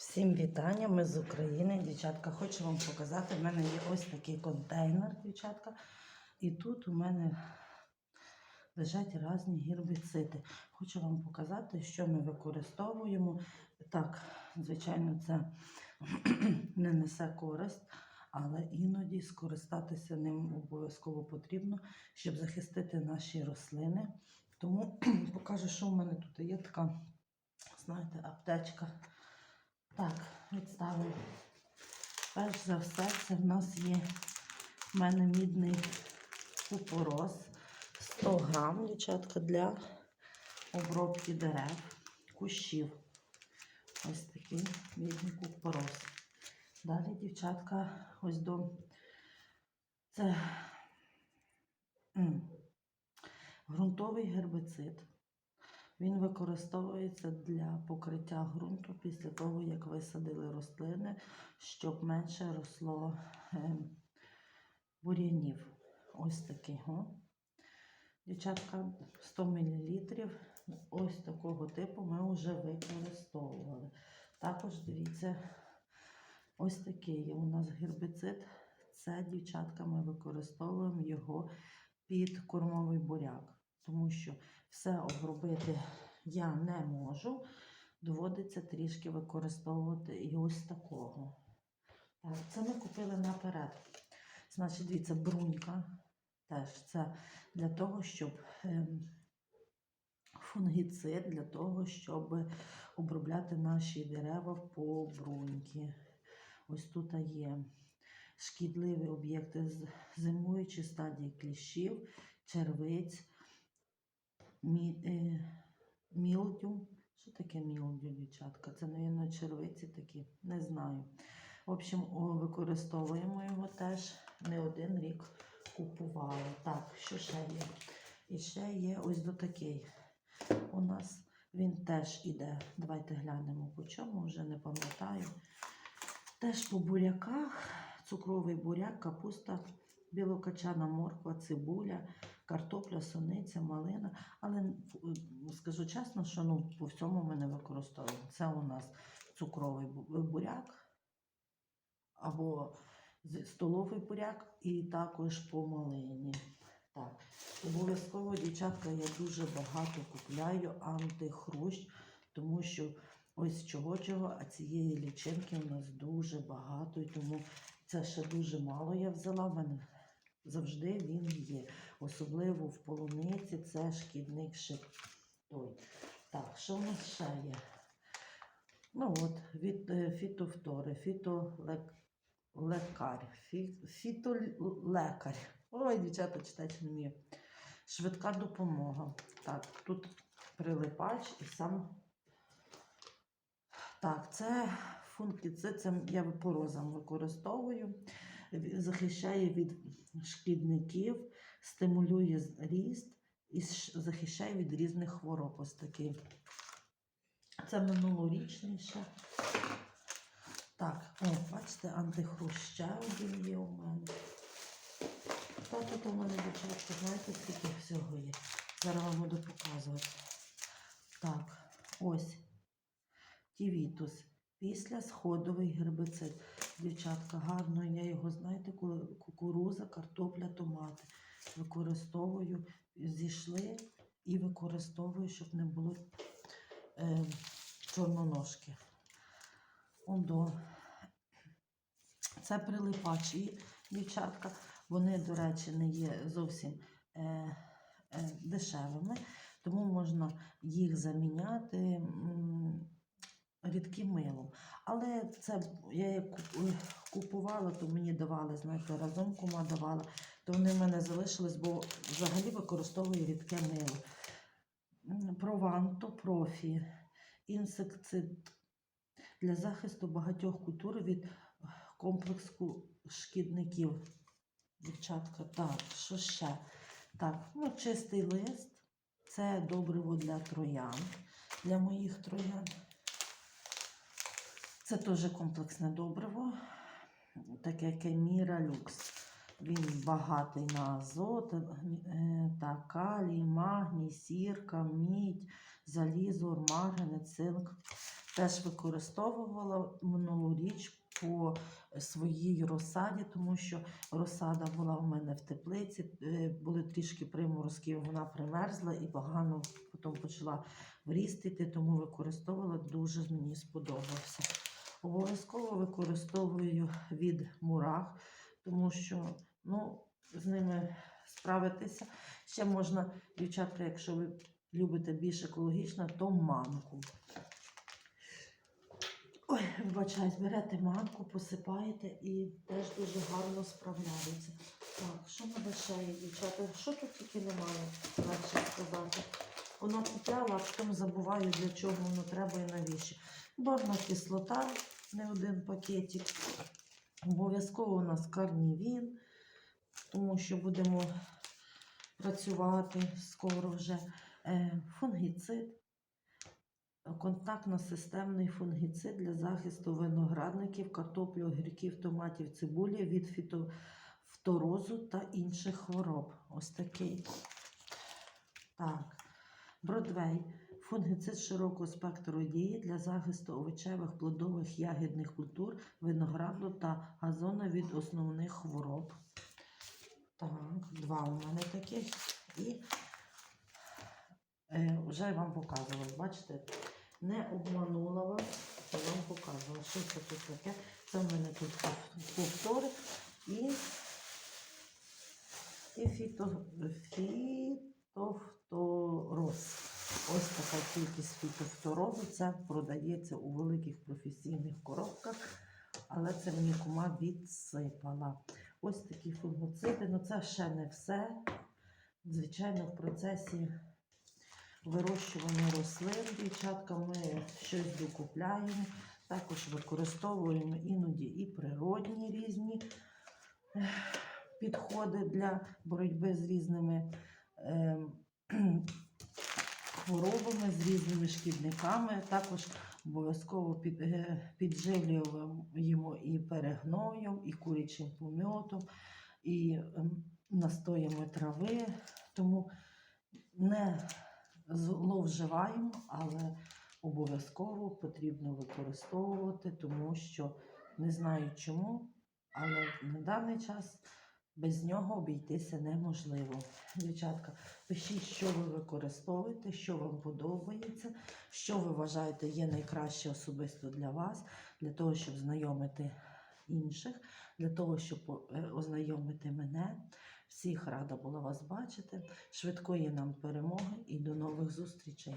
Всім вітання, ми з України. Дівчатка, хочу вам показати. У мене є ось такий контейнер, дівчатка. І тут у мене лежать різні гербіциди. Хочу вам показати, що ми використовуємо. Так, звичайно, це не несе користь, але іноді скористатися ним обов'язково потрібно, щоб захистити наші рослини. Тому покажу, що в мене тут є така, знаєте, аптечка. Так, відставимо. Перш за все, це в нас є в мене мідний купорос 100 грам, дівчатка, для обробки дерев, кущів. Ось такий мідний купорос. Далі, дівчатка, ось до це ґрунтовий гербицид. Він використовується для покриття ґрунту після того, як висадили рослини, щоб менше росло е, бур'янів. Ось такий. О. Дівчатка, 100 мл. Ось такого типу ми вже використовували. Також дивіться, ось такий є у нас гербицид. Це, дівчатка, ми використовуємо його під кормовий буряк, тому що все обробити я не можу. Доводиться трішки використовувати і ось такого. Так, це ми купили наперед. Значить, дивіться, брунька теж це для того, щоб ем, фунгіцид, для того, щоб обробляти наші дерева по бруньки. Ось тут є шкідливі об'єкти з зимуючі стадії кліщів, червиць, е, мілдю. Що таке мілдю, дівчатка? Це, мабуть, червиці такі, не знаю. В общем, використовуємо його теж не один рік купували. Так, що ще є? І ще є ось до такий. У нас він теж іде. Давайте глянемо по чому, вже не пам'ятаю. Теж по буряках, цукровий буряк, капуста, білокачана морква, цибуля, картопля, суниця, малина. Але е, скажу чесно, що ну, по всьому ми не використовуємо. Це у нас цукровий буряк або столовий буряк і також по малині. Так, обов'язково, дівчатка, я дуже багато купляю антихрущ, тому що ось чого-чого, а цієї лічинки у нас дуже багато, і тому це ще дуже мало я взяла. В мене завжди він є. Особливо в полуниці це шкідник ще той. Так, що в нас ще є? Ну от, від е, фітофтори, фітолекар, фітолекар. Ой, дівчата, читати не вмію. Швидка допомога. Так, тут прилипач і сам. Так, це функція, це я по розам використовую. Захищає від шкідників, стимулює ріст і захищає від різних хвороб. Ось такий. Це минулорічний ще. Так, о, бачите, антихруща один є у мене. Та тут у мене дівчатка, знаєте, скільки всього є. Зараз вам буду показувати. Так, ось. Тівітус. Після сходовий гербицид. Дівчатка, гарно, я його, знаєте, кукуруза, картопля, томати. Використовую, зійшли і використовую, щоб не було е, чорноножки. Ондо. Це прилипачі, дівчатка. Вони, до речі, не є зовсім е, е, дешевими, тому можна їх заміняти рідким милом. Але це я як купувала, то мені давали, знаєте, разом кума давала, то вони в мене залишились, бо взагалі використовую рідке мило. Прованто, профі, інсектицид для захисту багатьох культур від комплексу шкідників. Дівчатка, так, що ще? Так, ну, чистий лист. Це добриво для троян, для моїх троян. Це теж комплексне добриво, таке Кеміра Люкс. Він багатий на азот, е, та калій, магній, сірка, мідь, залізо, марганець, цинк. теж використовувала минулоріч по своїй розсаді, тому що розсада була в мене в теплиці, е, були трішки приморозки, вона примерзла і погано потім почала врістити, тому використовувала, дуже мені сподобався. Обов'язково використовую від мурах, тому що ну, з ними справитися. Ще можна, дівчатка, якщо ви любите більш екологічно, то манку. Ой, вибачаюсь, берете манку, посипаєте і теж дуже гарно справляється. Так, що на ще є, дівчата? Що тут тільки немає, легше сказати. Воно купляла, а потім забуваю, для чого воно треба і навіщо. Борна кислота, не один пакетик. Обов'язково у нас карнівін, тому що будемо працювати скоро вже. Е, фунгіцид, контактно-системний фунгіцид для захисту виноградників, картоплі, огірків, томатів, цибулі від фітофторозу та інших хвороб. Ось такий. Так. Бродвей. Фунгіцид широкого спектру дії для захисту овочевих, плодових, ягідних культур, винограду та газону від основних хвороб. Так, два у мене таких. І е, вже я вам показувала, бачите, не обманула вас, я вам показувала, що це тут таке. Це в мене тут повтори і, і фіто, фітофтороз. Ось така кількість фітофторозу. Продається у великих професійних коробках, але це мені кума відсипала. Ось такі фунгоциди. Ну це ще не все. Звичайно, в процесі вирощування рослин, дівчатка, ми щось докупляємо. Також використовуємо іноді і природні різні підходи для боротьби з різними хворобами, з різними шкідниками. Також обов'язково е, підживлюємо і перегноєм, і курячим помьотом, і ем, настоями трави. Тому не зловживаємо, але обов'язково потрібно використовувати, тому що не знаю чому, але на даний час без нього обійтися неможливо. Дівчатка, пишіть, що ви використовуєте, що вам подобається, що ви вважаєте є найкраще особисто для вас, для того, щоб знайомити інших, для того, щоб е, ознайомити мене. Всіх рада була вас бачити. Швидкої нам перемоги і до нових зустрічей.